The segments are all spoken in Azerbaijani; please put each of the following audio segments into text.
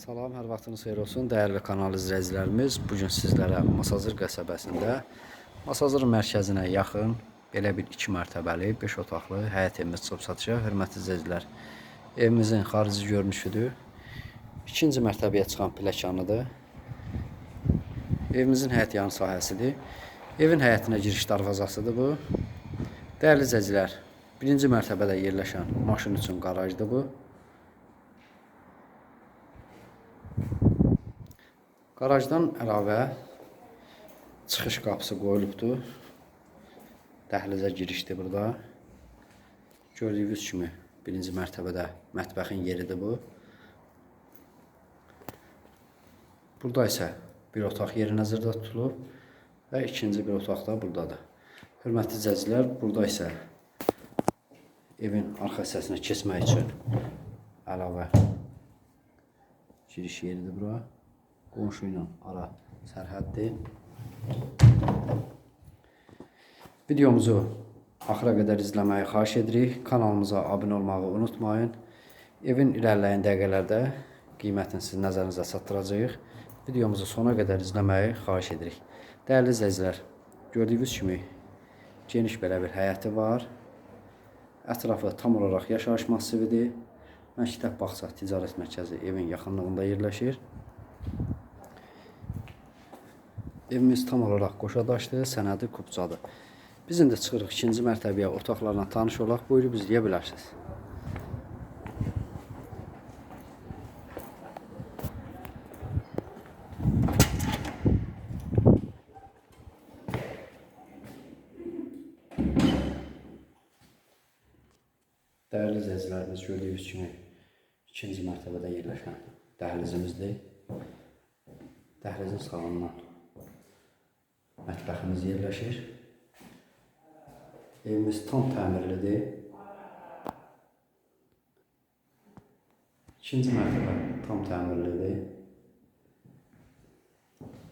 Salam, hər vaxtınız xeyir olsun. Dəyərli kanal izləyicilərimiz, bu gün sizlərə Masazır qəsəbəsində Masazır mərkəzinə yaxın belə bir 2 mərtəbəli, 5 otaqlı həyət evimiz çıxıb satışa. Hörmətli izləyicilər, evimizin xarici görünüşüdür. İkinci mərtəbəyə çıxan pilləkənlidir. Evimizin həyət yanı sahəsidir. Evin həyətinə giriş darvazasıdır bu. Dəyərli izləyicilər, birinci mərtəbədə yerləşən maşın üçün qarajdır bu. Qarajdan əlavə çıxış qapısı qoyulubdur. Dəhlizə girişdir burada. Gördüyünüz kimi birinci mərtəbədə mətbəxin yeridir bu. Burada isə bir otaq yeri nəzərdə tutulub və ikinci bir otaq da buradadır. Hörmətli izləyicilər, burada isə evin arxa hissəsinə keçmək üçün əlavə giriş yeridir bura. Qonşu ilə ara sərhəddir. Videomuzu axıra qədər izləməyi xahiş edirik. Kanalımıza abunə olmağı unutmayın. Evin irəliləyən dəqiqələrdə qiymətini sizin nəzərinizə çatdıracağıq. Videomuzu sona qədər izləməyi xahiş edirik. Dəyərli izləyicilər, gördüyünüz kimi geniş belə bir həyəti var. Ətrafı tam olaraq yaşayış massividir. Məktəb bağça ticarət mərkəzi evin yaxınlığında yerləşir. Evimiz tam olaraq qoşadaşdır, sənədi kubcadır. Biz indi çıxırıq ikinci mərtəbəyə otaqlarla tanış olaq. Buyurub izləyə bilərsiniz. Dəyərli izləyicilərimiz gördüyünüz kimi ikinci mərtəbədə yerləşən dəhlizimizdir. Dəhlizin sağından mətbəximiz yerləşir. Evimiz tam təmirlidir. İkinci mərtəbə tam təmirlidir.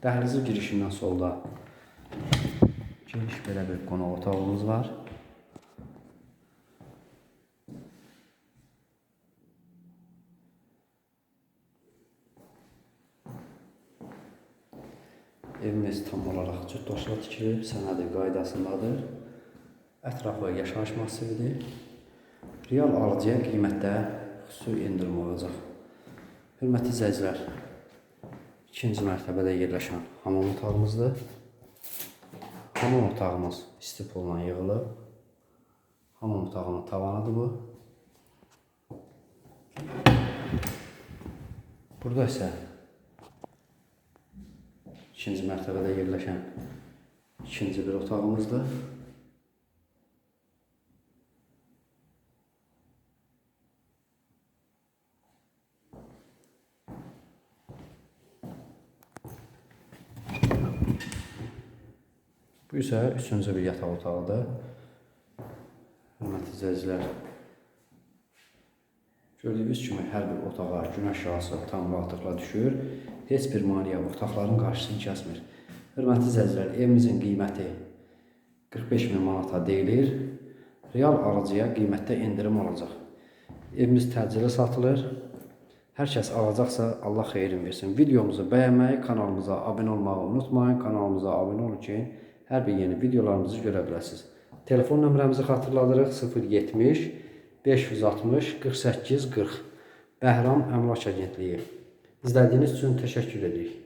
Dəhlizin girişindən solda geniş belə bir qonaq otağımız var. Evimiz tam olaraq cütdaşla tikilib, sənədi qaydasındadır. Ətrafı yaşayış massividir. Real alıcıya qiymətdə xüsusi endirim olacaq. Hörmətli izləyicilər, ikinci mərtəbədə yerləşən hamam otağımızdır. Hamam otağımız isti pulla yığılıb. Hamam otağının tavanıdır bu. Burada isə ikinci mərtəbədə yerləşən ikinci bir otağımızdır. Bu isə üçüncü bir yataq otağıdır. Hörmətli izləyicilər, gördüyünüz kimi hər bir otağa günəş şüası tam rahatlıqla düşür. Heç bir maneə otaqların qarşısını kəsmir. Hörmətli izləyicilər, evimizin qiyməti 45 min manata deyilir. Real alıcıya qiymətdə endirim olacaq. Evimiz təcili satılır. Hər kəs alacaqsa Allah xeyrin versin. Videomuzu bəyənməyi, kanalımıza abunə olmağı unutmayın. Kanalımıza abunə olun ki, hər bir yeni videolarımızı görə biləsiniz. Telefon nömrəmizi xatırladırıq 070 560 48 40. Bəhram Əmlak Agentliyi. İzlədiyiniz üçün təşəkkür edirik.